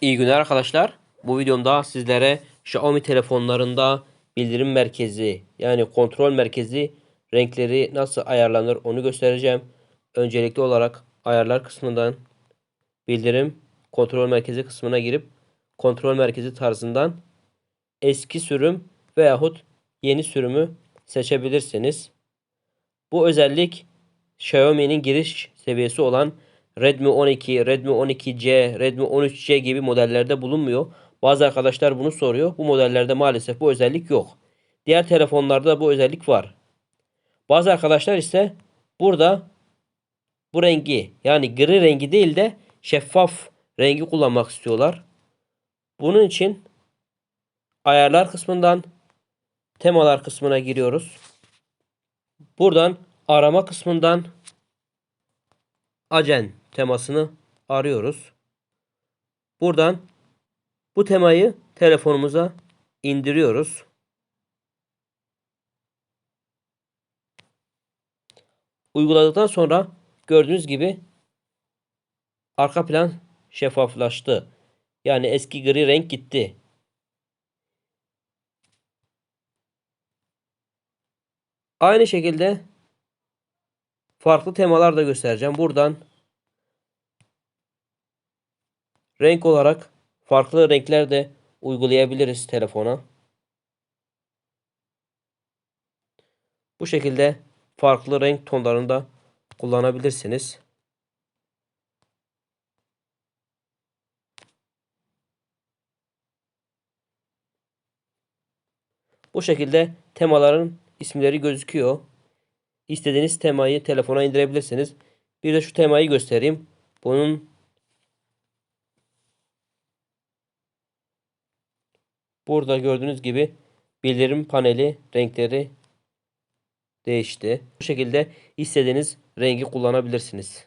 İyi günler arkadaşlar. Bu videomda sizlere Xiaomi telefonlarında bildirim merkezi yani kontrol merkezi renkleri nasıl ayarlanır onu göstereceğim. Öncelikli olarak ayarlar kısmından bildirim kontrol merkezi kısmına girip kontrol merkezi tarzından eski sürüm veyahut yeni sürümü seçebilirsiniz. Bu özellik Xiaomi'nin giriş seviyesi olan Redmi 12, Redmi 12C, Redmi 13C gibi modellerde bulunmuyor. Bazı arkadaşlar bunu soruyor. Bu modellerde maalesef bu özellik yok. Diğer telefonlarda bu özellik var. Bazı arkadaşlar ise burada bu rengi yani gri rengi değil de şeffaf rengi kullanmak istiyorlar. Bunun için ayarlar kısmından temalar kısmına giriyoruz. Buradan arama kısmından Acen temasını arıyoruz. Buradan bu temayı telefonumuza indiriyoruz. Uyguladıktan sonra gördüğünüz gibi arka plan şeffaflaştı. Yani eski gri renk gitti. Aynı şekilde farklı temalar da göstereceğim. Buradan renk olarak farklı renkler de uygulayabiliriz telefona. Bu şekilde farklı renk tonlarında kullanabilirsiniz. Bu şekilde temaların isimleri gözüküyor. İstediğiniz temayı telefona indirebilirsiniz. Bir de şu temayı göstereyim. Bunun burada gördüğünüz gibi bildirim paneli renkleri değişti. Bu şekilde istediğiniz rengi kullanabilirsiniz.